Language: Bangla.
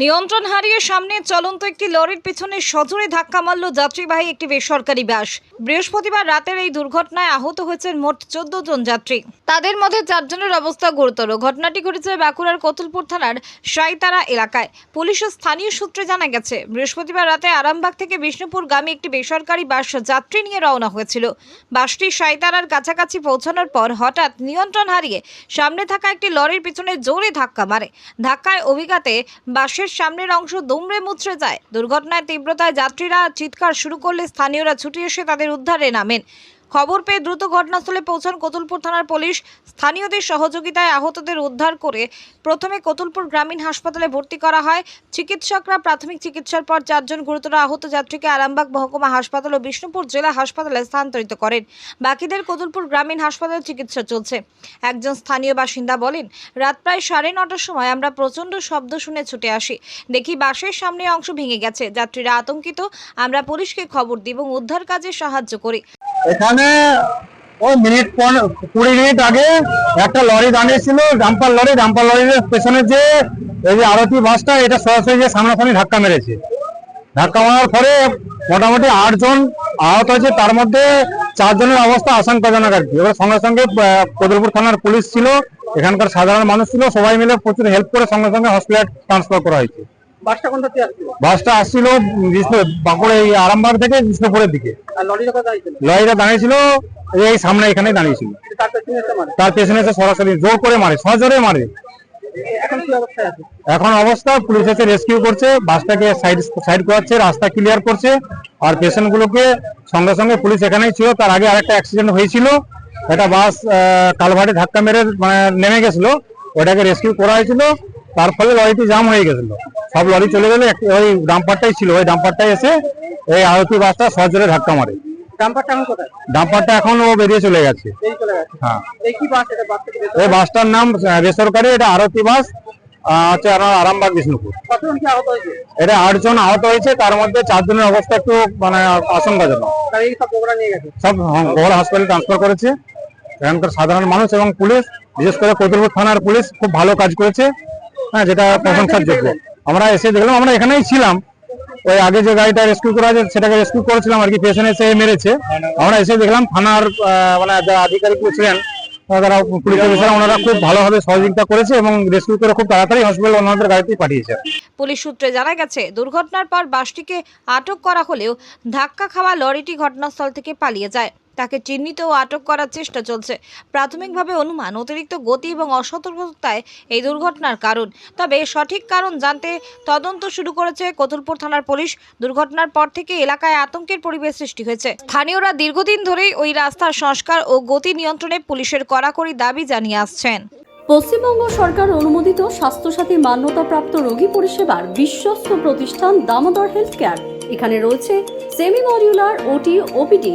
নিয়ন্ত্রণ হারিয়ে সামনে চলন্ত একটি লরির পিছনে সজোরে ধাক্কা মারল যাত্রীবাহী একটি বেসরকারি বাস। বৃহস্পতিবার রাতের এই দুর্ঘটনায় আহত হয়েছেন মোট চোদ্দ জন যাত্রী। তাদের মধ্যে চারজনের অবস্থা গুরুতর। ঘটনাটি ঘটেছে বাঁকুড়ার কতুলপুর থানার সাইতারা এলাকায়। পুলিশ স্থানীয় সূত্রে জানা গেছে, বৃহস্পতিবার রাতে আরামবাগ থেকে বিষ্ণুপুর গ্রামে একটি বেসরকারি বাস যাত্রী নিয়ে রওনা হয়েছিল। বাসটি সাইতারার কাছাকাছি পৌঁছানোর পর হঠাৎ নিয়ন্ত্রণ হারিয়ে সামনে থাকা একটি লরির পিছনে জোরে ধাক্কা মারে। ধাক্কায় অভিঘাতে বাসের সামনের অংশ দুমড়ে মুচড়ে যায়। দুর্ঘটনার তীব্রতায় যাত্রীরা চিৎকার শুরু করলে স্থানীয়রা ছুটে এসে তাদের উদ্ধারে নামেন। খবর পেয়ে দ্রুত ঘটনাস্থলে পৌঁছান কতুলপুর থানার পুলিশ। স্থানীয়দের সহযোগিতায় আহতদের উদ্ধার করে প্রথমে কতুলপুর গ্রামীণ হাসপাতালে ভর্তি করা হয়। চিকিৎসকরা প্রাথমিক চিকিৎসার পর চারজন গুরুতর আহত যাত্রীকে আরামবাগ মহকুমা হাসপাতাল ও বিষ্ণুপুর জেলা হাসপাতালে স্থানান্তরিত করেন। বাকিদের কতুলপুর গ্রামীণ হাসপাতালে চিকিৎসা চলছে। একজন স্থানীয় বাসিন্দা বলেন, রাত প্রায় সাড়ে নটার সময় আমরা প্রচণ্ড শব্দ শুনে ছুটে আসি। দেখি বাসের সামনে অংশ ভেঙে গেছে। যাত্রীরা আতঙ্কিত। আমরা পুলিশকে খবর দিই এবং উদ্ধার কাজে সাহায্য করি। এখানে ওই মিনিট কুড়ি মিনিট আগে একটা লরি দাঁড়িয়েছিল, ডাম্পার লরি, ডাম্পার লরির পেছনে যে এই যে আরতি বাসটা, এটা সরাসরি যে সামনাসামনি ধাক্কা মেরেছে। ধাক্কা মারার পরে মোটামুটি আটজন আহত হয়েছে, তার মধ্যে চারজনের অবস্থা আশঙ্কাজনক আর কি। এবার সঙ্গে সঙ্গে কদলপুর থানার পুলিশ ছিল, এখানকার সাধারণ মানুষ ছিল, সবাই মিলে প্রচুর হেল্প করে সঙ্গে সঙ্গে হসপিটাল ট্রান্সফার করা হয়েছে। বাসটা আসছিল? বাঁকুড়া এই আরামবাগ থেকে বিষ্ণুপুরের দিকে। লরিটা দাঁড়িয়েছিল? এই সামনে এখানে দাঁড়িয়েছিল। তার পেছনে এসে সরাসরি জোর করে মারে সজোরে মারে। এখন অবস্থা পুলিশ এসে রেস্কিউ করছে বাসটাকে সাইড সাইড করাচ্ছে রাস্তা ক্লিয়ার করছে আর পেশেন্ট গুলোকে সঙ্গে সঙ্গে পুলিশ এখানেই ছিল। তার আগে আরেকটা অ্যাক্সিডেন্ট হয়েছিল একটা বাস আহ, কালভার্টে ধাক্কা মেরে মানে নেমে গেছিল ওটাকে রেস্কিউ করা হয়েছিল। তার ফলে লরিটি জাম হয়ে গেছিল। সব লরি চলে গেলে ওই ডাম্পারটাই ছিল। ওই ডাম্পারটাই এসে এই আরতি বাসটা সজোরে ধাক্কা মারে। ডাম্পারটা এখন ও বেরিয়ে চলে গেছে। এই হ্যাঁ। এই বাসটার নাম বেসরকারি এটা আরতি বাস হচ্ছে আরামবাগ বিষ্ণুপুর। এটা আটজন আহত হয়েছে তার মধ্যে চারজনের অবস্থা একটু মানে আশঙ্কাজনক। সব সব গোয়াল হাসপাতালে ট্রান্সফার করেছে। এখানকার সাধারণ মানুষ এবং পুলিশ বিশেষ করে কতুলপুর থানার পুলিশ খুব ভালো কাজ করেছে। হ্যাঁ যেটা প্রশংসার যোগ্য আমরা এসে দেখলাম আমরা এখানেই ছিলাম। ওই আগে যে গাড়িটা রেস্কিউ করা হয়েছে সেটাকে রেস্কিউ করেছিলাম আর কি পেছনে এসে মেরেছে। আমরা এসে দেখলাম থানার মানে যারা আধিকারিক ছিলেন যারা পুলিশ অফিসার ওনারা খুব ভালোভাবে সহযোগিতা করেছে এবং রেস্কিউ করে খুব তাড়াতাড়ি হসপিটাল ওনাদের গাড়িতেই পাঠিয়েছে। পুলিশ সূত্রে জানা গেছে দুর্ঘটনার পর বাসটিকে আটক করা হলেও ধাক্কা খাওয়া লরিটি ঘটনাস্থল থেকে পালিয়ে যায়। তাকে চিহ্নিত ও আটক করার চেষ্টা চলছে। প্রাথমিকভাবে অনুমান অতিরিক্ত গতি এবং অসতর্কতায় এই দুর্ঘটনার কারণ। তবে সঠিক কারণ জানতে তদন্ত শুরু করেছে কতুলপুর থানার পুলিশ। দুর্ঘটনার পর থেকে এলাকায় আতঙ্কের পরিবেশ সৃষ্টি হয়েছে। স্থানীয়রা দীর্ঘদিন ধরেই ওই রাস্তার সংস্কার ও গতি নিয়ন্ত্রণে পুলিশের কড়াকড়ি দাবি জানিয়ে আসছেন। পশ্চিমবঙ্গ সরকার অনুমোদিত স্বাস্থ্যসাথী মান্যতাপ্রাপ্ত রোগী পরিষেবার বিশ্বস্ত প্রতিষ্ঠান দামোদর হেলথ কেয়ার। এখানে রয়েছে semi modular OT OPD